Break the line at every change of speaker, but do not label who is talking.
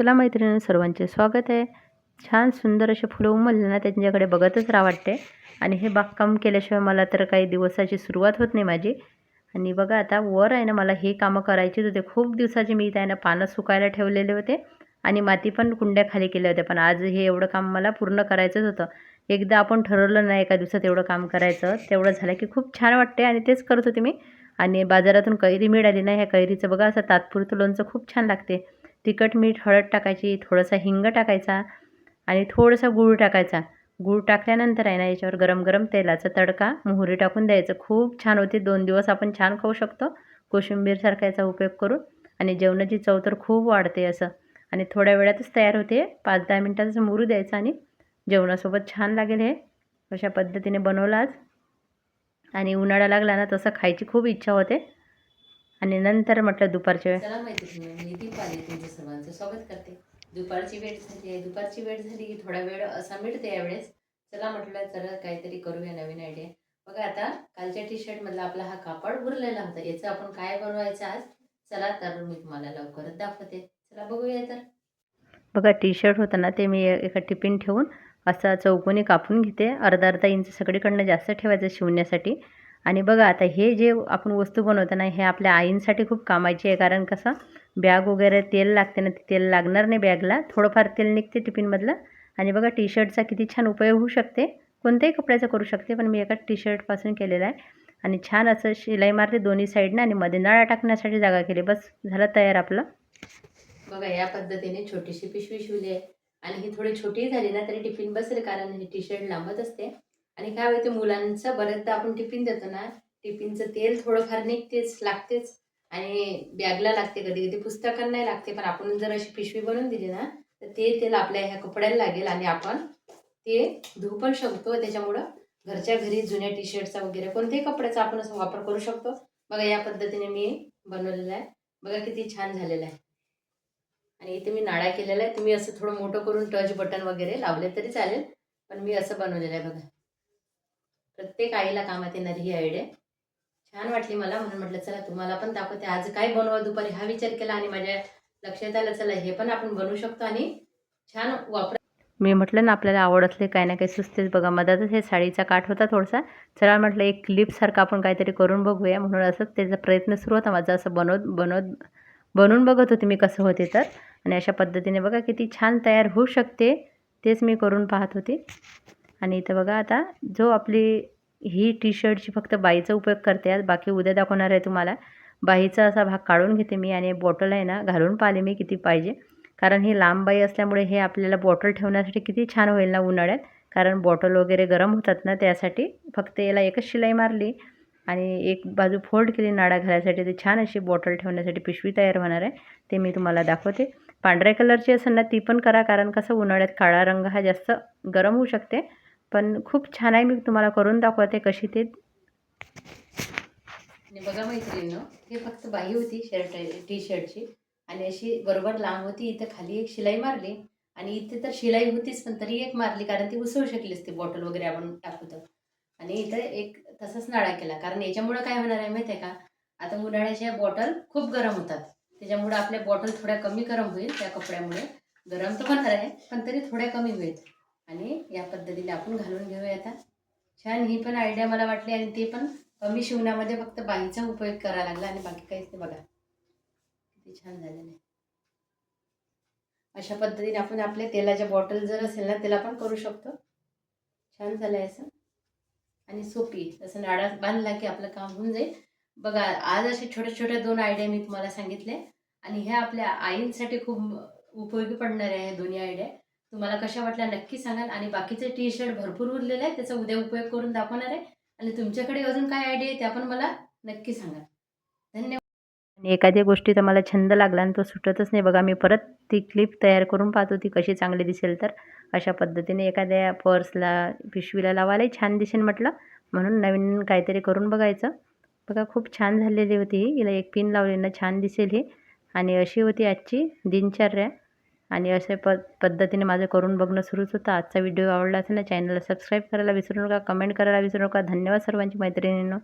चला मैत्रिणी सर्वांचे स्वागत आहे. छान सुंदर असे फुलं उमलले ना त्यांच्याकडे बघतच राहा वाटते. आणि हे बागकाम केल्याशिवाय मला तर काही दिवसाची सुरुवात होत नाही माझी. आणि बघा आता वर आहे ना मला हे कामं करायचीच होते. खूप दिवसाचे मी इथं आहे ना पानं सुकायला ठेवलेले होते. आणि माती पण कुंड्या खाली केल्या होत्या पण आज हे एवढं काम मला पूर्ण करायचंच होतं. एकदा आपण ठरवलं नाही एका दिवसात एवढं काम करायचं. तेवढं झालं की खूप छान वाटते आणि तेच करत होते मी. आणि बाजारातून कैरी मिळाली ना ह्या कैरीचं बघा असं तात्पुरतं लोणचं खूप छान लागते. तिखट मीठ हळद टाकायची थोडासा हिंग टाकायचा आणि थोडंसं गूळ टाकायचा. गूळ टाकल्यानंतर आहे ना याच्यावर गरम गरम तेलाचा तडका मोहरी टाकून द्यायचं. खूप छान होते. दोन दिवस आपण छान खाऊ शकतो. कोशिंबीरसारखा याचा उपयोग करून. आणि जेवणाची चव तर खूप वाढते असं. आणि थोड्या वेळातच तयार होते. पाच दहा मिनटातच मुरू द्यायचं आणि जेवणासोबत छान लागेल हे. अशा पद्धतीने बनवलं आज. आणि उन्हाळा लागला ना तसं खायची खूप इच्छा होते. आणि नंतर म्हटलं दुपारच्या
चला माहिती मी तुमचं सर्वांचं स्वागत करते. दुपारची वेळ झाली आहे दुपारची वेळ झाली की थोडा वेळ असा मिळते यावेळेस. चला म्हटलं चला काहीतरी करूया नवीन आयडिया बघा आता कालच्या टी शर्ट मधला आपला हा कापड उरलेला होता याचं आपण काय बनवायचं आज? चला तर मी तुम्हाला लवकरच दाखवते. चला बघूया तर.
बघा टी शर्ट होतं ना ते मी एका टिफिन ठेवून असा चौकोनी कापून घेते. अर्धा अर्धा इंच सगळीकडनं जास्त ठेवायचं शिवण्यासाठी. आणि बघा आता हे जे आपण वस्तू बनवतो ना हे आपल्या आईंसाठी खूप कामाची आहे. कारण कसं बॅग वगैरे तेल लागते ना ते तेल लागणार नाही बॅगला. थोडंफार तेल निघते टिफिनमधलं. आणि बघा टी शर्टचा किती छान उपयोग होऊ शकते. कोणत्याही कपड्याचा करू शकते पण मी एका टी शर्टपासून केलेला आहे. आणि छान असं शिलाई मारली दोन्ही साईडनं आणि मध्ये नळा टाकण्यासाठी जागा केली. बस झालं तयार आपलं.
बघा या पद्धतीने छोटीशी पिशवी शिवली आहे. आणि ही थोडी छोटी झाली ना तरी टिफिन बसेल कारण ही टी शर्ट लांबत असते. आणि काय होते मुलांचं बऱ्याचदा आपण टिफिन देतो ना टिफिनचं तेल थोडंफार निघतेच लागतेच. आणि बॅगला लागते कधी कधी पुस्तकांनाही लागते पण आपण जर अशी पिशवी बनवून दिली ना तर ते तेल आपल्या ह्या कपड्याला लागेल आणि आपण ते धुवू पण शकतो. त्याच्यामुळं घरच्या घरी जुन्या टी शर्टचा वगैरे कोणत्याही कपड्याचा आपण असं वापर करू शकतो. बघा या पद्धतीने मी बनवलेलं आहे. बघा किती छान झालेलं आहे. आणि इथे मी नाडा केलेला आहे. तुम्ही असं थोडं मोठं करून टच बटन वगैरे लावले तरी चालेल पण मी असं बनवलेलं आहे. बघा. प्रत्येक आईला कामात येणारी ही आयडिया छान वाटली मला म्हणून म्हटलं चला तुम्हाला पण दाखवते. आज काय बनवा दुपारी हा विचार केला आणि माझ्या लक्षात आलं चला हे पण आपण बनवू शकतो आणि छान वापर
मी म्हटलं ना आपल्याला आवड असले काही ना काही सुचतेच. बघा मधातच हे साडीचा काठ होता थोडासा. चला म्हटलं एक क्लिपसारखं आपण काहीतरी करून बघूया. म्हणून असंच त्याचा प्रयत्न सुरू होता माझा. असं बनवत बनवत बनवून बघत होते मी कसं होते तर. आणि अशा पद्धतीने बघा किती छान तयार होऊ शकते. तेच मी करून पाहत होते. आणि इथं बघा आता जो आपली ही टी शर्टची फक्त बाईचा उपयोग करते आज बाकी उद्या दाखवणार आहे तुम्हाला. बाईचा असा भाग काढून घेते मी आणि बॉटल आहे ना घालून पाहिले मी किती पाहिजे. कारण ही लांब बाई असल्यामुळे हे आपल्याला बॉटल ठेवण्यासाठी किती छान होईल ना उन्हाळ्यात. कारण बॉटल वगैरे गरम होतात ना त्यासाठी फक्त याला एकच शिलाई मारली आणि एक बाजू फोल्ड केली नाडा घालायसाठी. ते छान अशी बॉटल ठेवण्यासाठी पिशवी तयार होणार आहे. ते मी तुम्हाला दाखवते. पांढऱ्या कलरची असेल ना ती पण करा. कारण कसं उन्हाळ्यात काळा रंग हा जास्त गरम होऊ शकते. पण खूप छान आहे मी तुम्हाला करून दाखवते कशी ते.
बघा मैत्रिणीनं हे फक्त बाही होती शर्ट टी शर्टची आणि अशी बरोबर लांब होती इथं खाली एक शिलाई मारली. आणि इथे तर शिलाई होतीच पण तरी एक मारली कारण ती उसळू शकली असती बॉटल वगैरे आपण टाकू तर आणि इथं एक तसंच नाळा केला कारण याच्यामुळं काय होणार आहे माहिती आहे का? आता उन्हाळ्याच्या बॉटल खूप गरम होतात. त्याच्यामुळं आपल्या बॉटल थोड्या कमी गरम होईल त्या कपड्यामुळे. गरम तर होणार आहे पण तरी थोड्या कमी होईल. आणि या पद्धतीने आपण घालून घेऊया आता. छान ही पण आयडिया मला वाटली आणि ते पण कमी शिवण्यामध्ये फक्त बाईचा उपयोग करायला लागला आणि बाकी काहीच नाही. बघा किती छान झालेलं आहे. अशा पद्धतीने आपण आपल्या तेलाच्या बॉटल जर असेल ना त्याला पण करू शकतो. छान झालं आहे असं. आणि सोपी असं नाडा बांधला की आपलं काम होऊन जाईल. बघा आज असे छोट्या छोट्या दोन आयडिया मी तुम्हाला सांगितले. आणि ह्या आपल्या आईंसाठी खूप उपयोगी पडणाऱ्या आहे दोन्ही आयडिया तुम्हाला कशा वाटल्या नक्की सांगाल. आणि बाकीचे टी शर्ट भरपूर उरलेले आहे त्याचा उद्या उपयोग करून दाखवणार आहे. आणि तुमच्याकडे अजून काय आयडिया आहे त्या पण मला नक्की सांगा धन्यवाद.
आणि एखाद्या गोष्टीचा मला छंद लागला आणि तो सुटतच नाही. बघा मी परत ती क्लिप तयार करून पाहतो ती कशी चांगली दिसेल तर. अशा पद्धतीने एखाद्या पर्सला पिशवीला लावायलाही छान दिसेल म्हटलं. म्हणून नवीन काहीतरी करून बघायचं. बघा खूप छान झालेली होती ही. हिला एक पिन लावली ना छान दिसेल ही. आणि अशी होती आजची दिनचर्या. आणि अशा प पद्धतीने माझं करून बघणं सुरूच होतं. आजचा व्हिडिओ आवडला असेल ना चॅनलला सबस्क्राईब करायला विसरू नका कमेंट करायला विसरू नका. धन्यवाद सर्वांची मैत्रिणींनो.